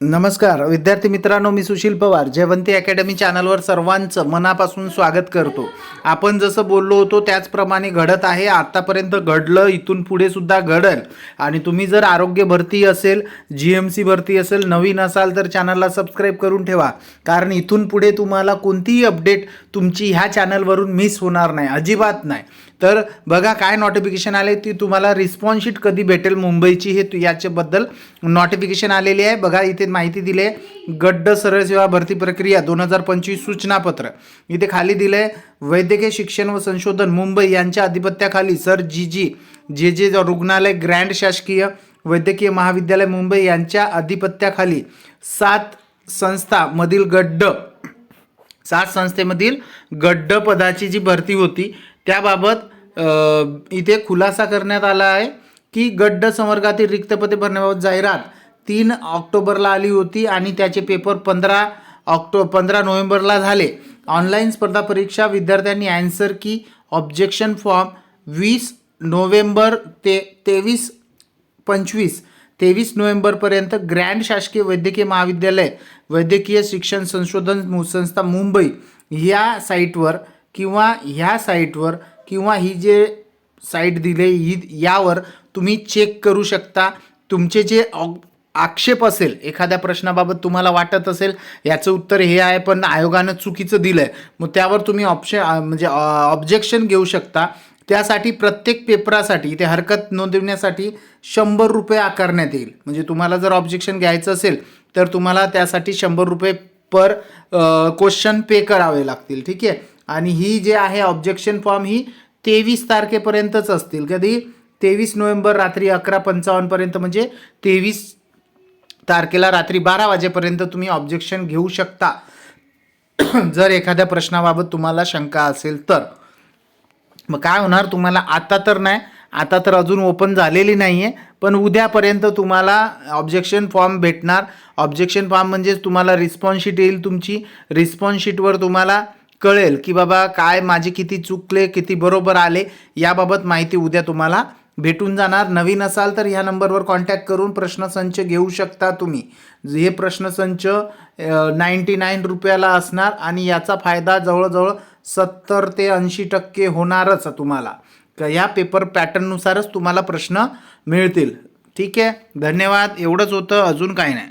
नमस्कार विद्यार्थी मित्रांनो मी सुशील पवार जयवंती अकॅडमी चॅनलवर सर्वांचं मनापासून स्वागत करतो. आपण जसं बोललो होतो त्याचप्रमाणे घडत आहे. आत्तापर्यंत घडलं इथून पुढे सुद्धा घडल. आणि तुम्ही जर आरोग्य भरती असेल जी एम सी भरती असेल नवीन असाल तर चॅनलला सबस्क्राईब करून ठेवा. कारण इथून पुढे तुम्हाला कोणतीही अपडेट तुमची ह्या चॅनलवरून मिस होणार नाही अजिबात नाही. तर बघा काय नोटिफिकेशन आले ती तुम्हाला रिस्पॉन्स शीट कधी भेटेल मुंबईची हे तू याच्याबद्दल नोटिफिकेशन आलेली आहे. बघा इथे माहिती दिली आहे गड्ड सरळ सेवा भरती प्रक्रिया दोन हजार पंचवीस सूचनापत्र. इथे खाली दिलं आहे वैद्यकीय शिक्षण व संशोधन मुंबई यांच्या अधिपत्याखाली सर जी जी जे जे रुग्णालय ग्रँड शासकीय वैद्यकीय महाविद्यालय मुंबई यांच्या अधिपत्याखाली सात संस्थामधील गड्ड सात संस्थेमधील गड्ड पदाची जी भरती होती त्याबाबत इथे खुलासा करण्यात आला आहे की गड्ड संवर्गातील रिक्त पदे भरण्याबाबत जाहिरात तीन ऑक्टोबरला आली होती आणि त्याचे पेपर पंधरा ऑक्टो पंधरा नोव्हेंबरला झाले. ऑनलाईन स्पर्धा परीक्षा विद्यार्थ्यांनी ॲन्सर की ऑब्जेक्शन फॉर्म वीस नोव्हेंबर ते तेवीस पंचवीस तेवीस नोव्हेंबरपर्यंत ग्रँड शासकीय वैद्यकीय महाविद्यालय वैद्यकीय शिक्षण संशोधन संस्था मुंबई या साईटवर किंवा ह्या साईटवर किंवा ही जे साईट दिले ही यावर तुम्ही चेक करू शकता. तुमचे जे आक्षेप असेल एखाद्या प्रश्नाबाबत तुम्हाला वाटत असेल याचं उत्तर हे आहे पण आयोगानं चुकीचं दिलं आहे मग त्यावर तुम्ही ऑप्शन म्हणजे ऑब्जेक्शन घेऊ शकता. त्यासाठी प्रत्येक पेपरासाठी ते हरकत नोंदवण्यासाठी शंभर रुपये आकारण्यात येईल. म्हणजे तुम्हाला जर ऑब्जेक्शन घ्यायचं असेल तर तुम्हाला त्यासाठी शंभर रुपये पर क्वेश्चन पे करावे लागतील. ठीक आहे? आणि ही जे आहे ऑब्जेक्शन फॉर्म ही तेवीस तारखेपर्यंतच असतील. कधी? तेवीस नोव्हेंबर रात्री अकरा पंचावन्नपर्यंत म्हणजे तेवीस तारखेला रात्री बारा वाजेपर्यंत तुम्ही ऑब्जेक्शन घेऊ शकता. जर एखाद्या प्रश्नाबाबत तुम्हाला शंका असेल तर. मग काय होणार? तुम्हाला आता तर नाही. आता तर अजून ओपन झालेली नाही आहे पण उद्यापर्यंत तुम्हाला ऑब्जेक्शन फॉर्म भेटणार. ऑब्जेक्शन फॉर्म म्हणजे तुम्हाला रिस्पॉन्स शीट येईल तुमची. रिस्पॉन्स शीटवर तुम्हाला कळेल की बाबा काय माझे किती चुकले किती बरोबर आले याबाबत माहिती उद्या तुम्हाला भेटून जाणार. नवीन असाल तर ह्या नंबरवर कॉन्टॅक्ट करून प्रश्नसंच घेऊ शकता तुम्ही. हे प्रश्नसंच नाईंटी नाईन रुपयाला असणार आणि याचा फायदा जवळजवळ सत्तर ते ऐंशी टक्के होणारच तुम्हाला. या पेपर पॅटर्ननुसारच तुम्हाला प्रश्न मिळतील. ठीक आहे? धन्यवाद. एवढंच होतं अजून काही नाही.